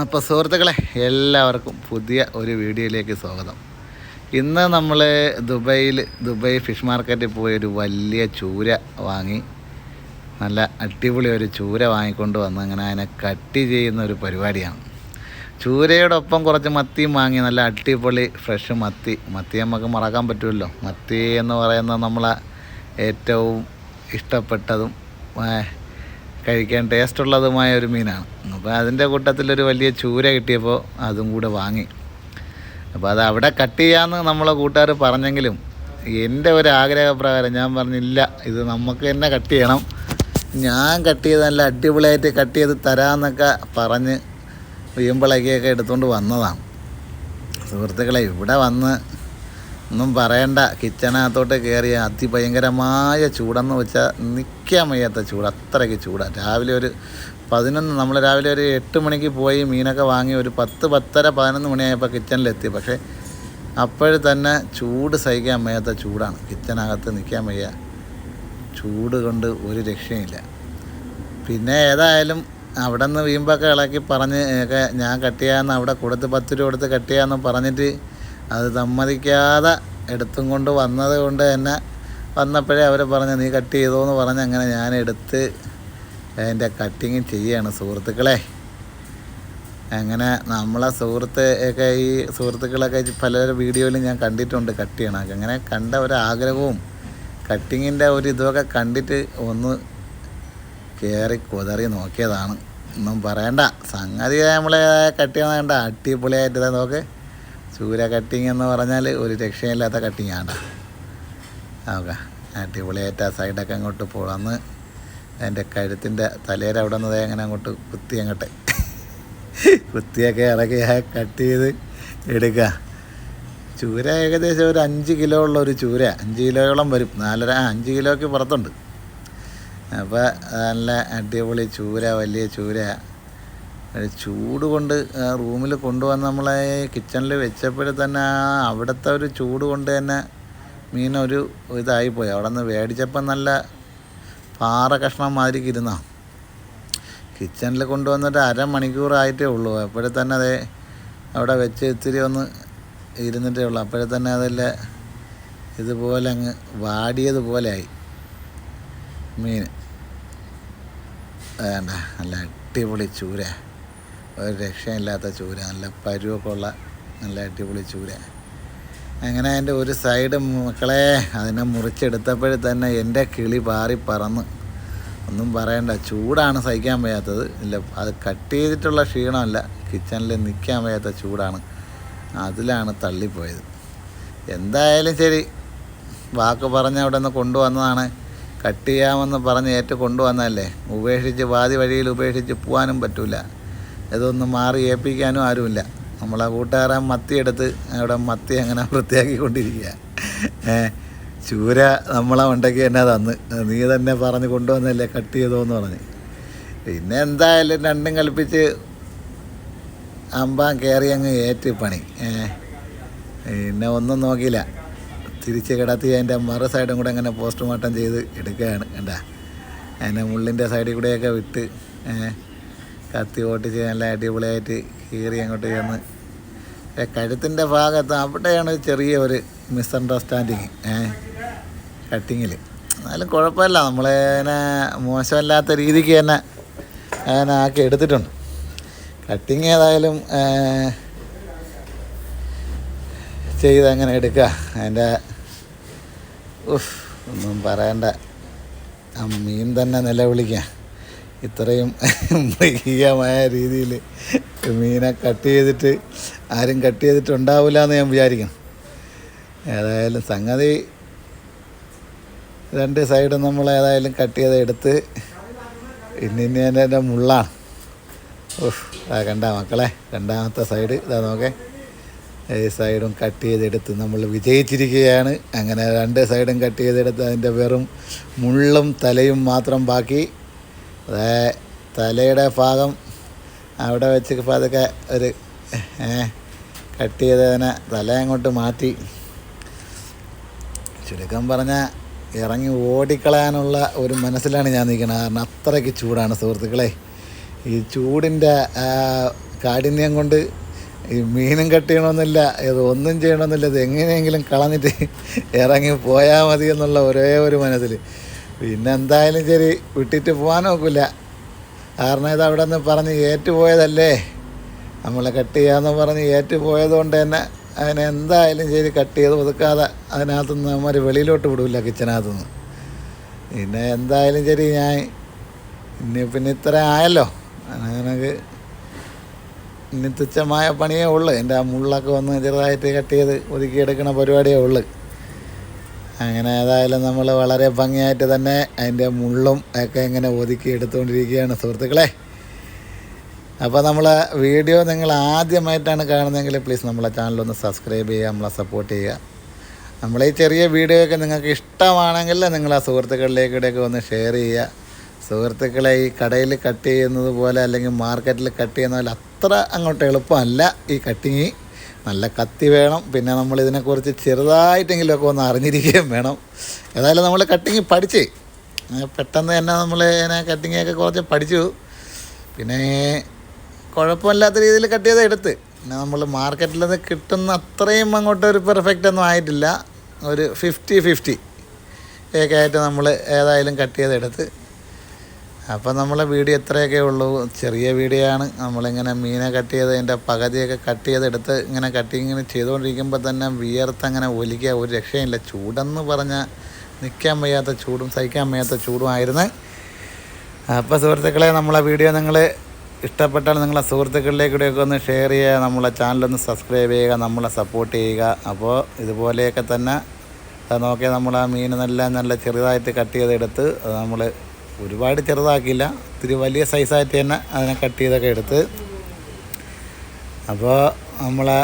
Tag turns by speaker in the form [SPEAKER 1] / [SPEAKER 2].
[SPEAKER 1] അപ്പോൾ സുഹൃത്തുക്കളെ എല്ലാവർക്കും പുതിയ ഒരു വീഡിയോയിലേക്ക് സ്വാഗതം. ഇന്ന് നമ്മൾ ദുബൈയിൽ ദുബൈ ഫിഷ് മാർക്കറ്റിൽ പോയി ഒരു വലിയ ചൂര വാങ്ങി നല്ല അടിപൊളി ഒരു ചൂര വാങ്ങിക്കൊണ്ട് വന്ന് അങ്ങനെ അതിനെ കട്ട് ചെയ്യുന്ന ഒരു പരിപാടിയാണ്. ചൂരയോടൊപ്പം കുറച്ച് മത്തിയും വാങ്ങി നല്ല അടിപൊളി ഫ്രഷ് മത്തി. മത്തി നമുക്ക് മറക്കാൻ പറ്റുമല്ലോ. മത്തി എന്ന് പറയുന്നത് നമ്മളെ ഏറ്റവും ഇഷ്ടപ്പെട്ടതും കഴിക്കാൻ ടേസ്റ്റുള്ളതുമായ ഒരു മീനാണ്. അപ്പോൾ അതിന്റെ കൂട്ടത്തിലൊരു വലിയ ചൂര കിട്ടിയപ്പോൾ അതും കൂടെ വാങ്ങി. അപ്പോൾ അത് അവിടെ കട്ട് ചെയ്യാമെന്ന് നമ്മളെ കൂട്ടുകാർ പറഞ്ഞെങ്കിലും എന്റെ ഒരു ആഗ്രഹപ്രകാരം ഞാൻ പറഞ്ഞില്ല ഇത് നമുക്ക് തന്നെ കട്ട് ചെയ്യണം. ഞാൻ കട്ട് ചെയ്ത് നല്ല അടിപൊളിയായിട്ട് കട്ട് ചെയ്ത് തരാമെന്നൊക്കെ പറഞ്ഞ് വീമ്പളക്കിയൊക്കെ എടുത്തുകൊണ്ട് വന്നതാണ്. സുഹൃത്തുക്കളെ ഇവിടെ വന്ന് ഒന്നും പറയണ്ട. കിച്ചണകത്തോട്ട് കയറിയ അതിഭയങ്കരമായ ചൂടെന്ന് വെച്ചാൽ നിൽക്കാൻ വയ്യാത്ത ചൂട്. അത്രയ്ക്ക് ചൂടാണ് രാവിലെ ഒരു പതിനൊന്ന് നമ്മൾ രാവിലെ ഒരു എട്ട് മണിക്ക് പോയി മീനൊക്കെ വാങ്ങി ഒരു പത്ത് പത്തര പതിനൊന്ന് മണിയായപ്പോൾ കിച്ചണിലെത്തി. പക്ഷേ അപ്പോഴ് തന്നെ ചൂട് സഹിക്കാൻ വയ്യാത്ത ചൂടാണ്. കിച്ചണകത്ത് നിൽക്കാൻ വയ്യ ചൂട് കൊണ്ട് ഒരു രക്ഷയില്ല പിന്നെ ഏതായാലും അവിടെ നിന്ന് വീമ്പൊക്കെ ഇളക്കി പറഞ്ഞ് ഞാൻ കട്ട് ചെയ്യാമെന്ന് അവിടെ കൊടുത്ത് പത്ത് രൂപ കൊടുത്ത് കട്ട് ചെയ്യാമെന്ന് പറഞ്ഞിട്ട് അത് സമ്മതിക്കാതെ എടുത്തും കൊണ്ട് വന്നത് കൊണ്ട് തന്നെ വന്നപ്പോഴേ അവർ പറഞ്ഞു നീ കട്ട് ചെയ്തോ എന്ന് പറഞ്ഞ് അങ്ങനെ ഞാൻ എടുത്ത് അതിന്റെ കട്ടിങ് ചെയ്യാണ് സുഹൃത്തുക്കളെ. അങ്ങനെ നമ്മളെ സുഹൃത്ത് ഒക്കെ ഈ സുഹൃത്തുക്കളൊക്കെ പല വീഡിയോയിലും ഞാൻ കണ്ടിട്ടുണ്ട് കട്ട് ചെയ്യണം. അങ്ങനെ കണ്ട ഒരാഗ്രഹവും കട്ടിങ്ങിന്റെ ഒരു ഇതൊക്കെ കണ്ടിട്ട് ഒന്ന് കയറി കുതറി നോക്കിയതാണ്. ഒന്നും പറയണ്ട. സംഗതി നമ്മളെ കട്ട് ചെയ്യണ കണ്ട അടിപൊളിയായിട്ട് നോക്ക്. ചൂര കട്ടിങ് എന്ന് പറഞ്ഞാൽ ഒരു രക്ഷയില്ലാത്ത കട്ടിങ് ആണ്. നോക്കാം അടിപൊളിയായിട്ട് ആ സൈഡൊക്കെ അങ്ങോട്ട് പുളന്ന് അതിന്റെ കഴുത്തിന്റെ തലേര അവിടെ നിന്ന് അങ്ങനെ അങ്ങോട്ട് കുത്തി അങ്ങോട്ട് കുത്തിയൊക്കെ ഇറക്കി കട്ട് ചെയ്ത് എടുക്കുക. ചൂര ഏകദേശം ഒരു അഞ്ച് കിലോ ഉള്ള ഒരു ചൂര. അഞ്ച് കിലോയോളം വരും. നാലര അഞ്ച് കിലോയ്ക്ക് പുറത്തുണ്ട്. അപ്പോൾ നല്ല അടിപൊളി ചൂര വലിയ ചൂര. ചൂട് കൊണ്ട് റൂമിൽ കൊണ്ടുവന്ന് നമ്മളെ കിച്ചണിൽ വെച്ചപ്പോഴേ തന്നെ അവിടുത്തെ ഒരു ചൂട് കൊണ്ട് തന്നെ മീനൊരു ഇതായിപ്പോയി അവിടെ നിന്ന് മേടിച്ചപ്പം നല്ല പാറ കഷ്ണം മാതിരിക്ക് ഇരുന്നാ. കിച്ചണിൽ കൊണ്ടുവന്നിട്ട് അരമണിക്കൂറായിട്ടേ ഉള്ളൂ. അപ്പോഴേ തന്നെ അതേ അവിടെ വെച്ച് ഇത്തിരി ഒന്ന് ഇരുന്നിട്ടേ ഉള്ളൂ. അപ്പോഴേ തന്നെ അതല്ല ഇതുപോലെ അങ്ങ് വാടിയതുപോലെ ആയി മീൻ. വേണ്ട നല്ല അടിപൊളി ചൂര. ഒരു രക്ഷയില്ലാത്ത ചൂര നല്ല പരുവൊക്കെ ഉള്ള നല്ല അടിപൊളി ചൂര. അങ്ങനെ അതിന്റെ ഒരു സൈഡ് മക്കളെ അതിനെ മുറിച്ചെടുത്തപ്പോഴേ തന്നെ എന്റെ കിളി പാറി പറന്ന്. ഒന്നും പറയണ്ട ചൂടാണ് സഹിക്കാൻ വയ്യാത്തത്. ഇല്ല അത് കട്ട് ചെയ്തിട്ടുള്ള ക്ഷീണമല്ല കിച്ചണിൽ നിൽക്കാൻ വയ്യാത്ത ചൂടാണ്. അതിലാണ് തള്ളിപ്പോയത്. എന്തായാലും ശരി വാക്ക് പറഞ്ഞ് അവിടെ നിന്ന് കൊണ്ടുവന്നതാണ്. കട്ട് ചെയ്യാമെന്ന് പറഞ്ഞ് ഏറ്റു കൊണ്ടുവന്നതല്ലേ? ഉപേക്ഷിച്ച് പാതി വഴിയിൽ ഉപേക്ഷിച്ച് പോകാനും പറ്റില്ല ഇതൊന്നും മാറി ഏൽപ്പിക്കാനും ആരുമില്ല. നമ്മളെ കൂട്ടുകാരൻ മത്തി എടുത്ത് അവിടെ മത്തി അങ്ങനെ വൃത്തിയാക്കിക്കൊണ്ടിരിക്കുക. ചൂര നമ്മളെ ഉണ്ടെങ്കിൽ തന്നെ തന്ന്. നീ തന്നെ പറഞ്ഞ് കൊണ്ടുവന്നല്ലേ കട്ട് ചെയ്തോന്ന് പറഞ്ഞ്. പിന്നെ എന്തായാലും രണ്ടും കൽപ്പിച്ച് അമ്പാൻ കയറി അങ്ങ് ഏറ്റ് പണി. പിന്നെ ഒന്നും നോക്കിയില്ല. തിരിച്ച് കിടത്തി അതിന്റെ മറു സൈഡും കൂടെ അങ്ങനെ പോസ്റ്റ്മോർട്ടം ചെയ്ത് എടുക്കുകയാണ്. കണ്ട? അതിന്റെ മുള്ളിന്റെ സൈഡിൽ കൂടെയൊക്കെ വിട്ട് കത്തി ഓട്ടിച്ച് നല്ല അടിപൊളിയായിട്ട് കീറി അങ്ങോട്ട് ചെന്ന് കഴുത്തിന്റെ ഭാഗത്ത് അവിടെയാണ് ചെറിയ ഒരു മിസ്അണ്ടർസ്റ്റാൻഡിങ് ഏ കട്ടിങ്ങിൽ എന്നാലും കുഴപ്പമില്ല. നമ്മളതിനെ മോശമല്ലാത്ത രീതിക്ക് തന്നെ അതിനെ ആക്കി എടുത്തിട്ടുണ്ട്. കട്ടിങ് ഏതായാലും ചെയ്ത് അങ്ങനെ എടുക്കുക. അതിന്റെ ഉഫ് ഒന്നും പറയണ്ട. ആ മീൻ തന്നെ നിലവിളിക്കുക. ഇത്രയും മൃഗീയമായ രീതിയിൽ മീനെ കട്ട് ചെയ്തിട്ട് ആരും കട്ട് ചെയ്തിട്ടുണ്ടാവില്ല എന്ന് ഞാൻ വിചാരിക്കണം ഏതായാലും സംഗതി രണ്ട് സൈഡും നമ്മൾ ഏതായാലും കട്ട് ചെയ്ത് എടുത്ത് ഇനി ഇനി എന്റെ മുള്ളാണ്. ഓഹ് ആ കണ്ട മക്കളെ രണ്ടാമത്തെ സൈഡ് ഇതാ നോക്കേ. ഈ സൈഡും കട്ട് ചെയ്തെടുത്ത് നമ്മൾ വിജയിച്ചിരിക്കുകയാണ്. അങ്ങനെ രണ്ട് സൈഡും കട്ട് ചെയ്തെടുത്ത് അതിന്റെ വെറും മുള്ളും തലയും മാത്രം ബാക്കി അതേ തലയുടെ ഭാഗം അവിടെ വെച്ച് അതൊക്കെ ഒരു കട്ട് ചെയ്തതിനെ തല അങ്ങോട്ട് മാറ്റി. ചുരുക്കം പറഞ്ഞാൽ ഇറങ്ങി ഓടിക്കളയാനുള്ള ഒരു മനസ്സിലാണ് ഞാൻ നിൽക്കുന്നത്. കാരണം അത്രയ്ക്ക് ചൂടാണ് സുഹൃത്തുക്കളെ. ഈ ചൂടിന്റെ കാഠിന്യം കൊണ്ട് ഈ മീനും കട്ട് ചെയ്യണമെന്നില്ല ഇത് ഒന്നും ചെയ്യണമെന്നില്ല ഇത് എങ്ങനെയെങ്കിലും കളഞ്ഞിട്ട് ഇറങ്ങി പോയാൽ മതി എന്നുള്ള ഒരേ ഒരു മനസ്സിൽ പിന്നെ എന്തായാലും ശരി വിട്ടിട്ട് പോകാൻ നോക്കില്ല കാരണം ഇത് അവിടെ നിന്ന് പറഞ്ഞ് ഏറ്റുപോയതല്ലേ? നമ്മളെ കട്ട് ചെയ്യാമെന്ന് പറഞ്ഞ് ഏറ്റുപോയത് കൊണ്ട് തന്നെ അതിനെ എന്തായാലും ശരി കട്ട് ചെയ്ത് ഒതുക്കാതെ അതിനകത്തുനിന്ന് നമ്മൾ വെളിയിലോട്ട് വിടില്ല കിച്ചനകത്തുനിന്ന്. പിന്നെ എന്തായാലും ശരി ഞാൻ ഇനി പിന്നെ ഇത്ര ആയല്ലോ. അങ്ങനെ ഇനി തുച്ഛമായ പണിയേ ഉള്ളൂ. എന്റെ ആ മുള്ളൊക്കെ വന്ന് ചെറുതായിട്ട് കട്ട് ചെയ്ത് ഒതുക്കിയെടുക്കണ പരിപാടിയേ ഉള്ളു. അങ്ങനെ ഏതായാലും നമ്മൾ വളരെ ഭംഗിയായിട്ട് തന്നെ അതിന്റെ മുള്ളും ഒക്കെ ഇങ്ങനെ ഒതുക്കി എടുത്തുകൊണ്ടിരിക്കുകയാണ് സുഹൃത്തുക്കളെ. അപ്പോൾ നമ്മൾ വീഡിയോ നിങ്ങൾ ആദ്യമായിട്ടാണ് കാണുന്നതെങ്കിൽ പ്ലീസ് നമ്മളെ ചാനലൊന്ന് സബ്സ്ക്രൈബ് ചെയ്യുക നമ്മളെ സപ്പോർട്ട് ചെയ്യുക. നമ്മളെ ഈ ചെറിയ വീഡിയോ ഒക്കെ നിങ്ങൾക്ക് ഇഷ്ടമാണെങ്കിൽ നിങ്ങൾ ആ സുഹൃത്തുക്കളിലേക്കൂടെയൊക്കെ ഒന്ന് ഷെയർ ചെയ്യുക. സുഹൃത്തുക്കളെ ഈ കടയിൽ കട്ട് ചെയ്യുന്നത് പോലെ അല്ലെങ്കിൽ മാർക്കറ്റിൽ കട്ട് ചെയ്യുന്ന പോലെ അത്ര അങ്ങോട്ട് എളുപ്പമല്ല ഈ കട്ടിങ് നല്ല കത്തി വേണം. പിന്നെ നമ്മൾ ഇതിനെക്കുറിച്ച് ചെറുതായിട്ടെങ്കിലുമൊക്കെ ഒന്ന് അറിഞ്ഞിരിക്കുകയും വേണം. ഏതായാലും നമ്മൾ കട്ടിങ് പഠിച്ച്. പെട്ടെന്ന് തന്നെ നമ്മൾ ഇങ്ങനെ കട്ടിങ്ങൊക്കെ കുറച്ച് പഠിച്ചു. പിന്നെ കുഴപ്പമില്ലാത്ത രീതിയിൽ കട്ട് ചെയ്ത് എടുത്ത്. പിന്നെ നമ്മൾ മാർക്കറ്റിൽ നിന്ന് കിട്ടുന്ന അത്രയും അങ്ങോട്ട് ഒരു പെർഫെക്റ്റ് ഒന്നും ആയിട്ടില്ല. ഒരു ഫിഫ്റ്റി ഫിഫ്റ്റി ഒക്കെ ആയിട്ട് നമ്മൾ ഏതായാലും കട്ട് ചെയ്തെടുത്ത്. അപ്പം നമ്മളെ വീഡിയോ എത്രയൊക്കെ ഉള്ളൂ. ചെറിയ വീഡിയോ ആണ്. നമ്മളിങ്ങനെ മീനെ കട്ട് ചെയ്ത് അതിന്റെ പകുതിയൊക്കെ കട്ട് ചെയ്തെടുത്ത് ഇങ്ങനെ കട്ടിങ്ങിന് ചെയ്തുകൊണ്ടിരിക്കുമ്പോൾ തന്നെ വിയർത്ത് അങ്ങനെ ഒലിക്കുക. ഒരു രക്ഷയില്ല ചൂടെന്ന് പറഞ്ഞാൽ നിൽക്കാൻ വയ്യാത്ത ചൂടും സഹിക്കാൻ വയ്യാത്ത ചൂടും ആയിരുന്നു. അപ്പോൾ സുഹൃത്തുക്കളെ നമ്മളെ വീഡിയോ നിങ്ങൾ ഇഷ്ടപ്പെട്ടാൽ നിങ്ങളെ സുഹൃത്തുക്കളിലേക്കൂടെയൊക്കെ ഒന്ന് ഷെയർ ചെയ്യുക. നമ്മളെ ചാനലൊന്ന് സബ്സ്ക്രൈബ് ചെയ്യുക. നമ്മളെ സപ്പോർട്ട് ചെയ്യുക. അപ്പോൾ ഇതുപോലെയൊക്കെ തന്നെ. നോക്കിയാൽ നമ്മൾ ആ മീൻ നല്ല നല്ല ചെറുതായിട്ട് കട്ട് ചെയ്തെടുത്ത് നമ്മൾ ഒരുപാട് ചെറുതാക്കിയില്ല. ഇത്തിരി വലിയ സൈസായിട്ട് തന്നെ അതിനെ കട്ട് ചെയ്തൊക്കെ എടുത്ത്. അപ്പോൾ നമ്മളെ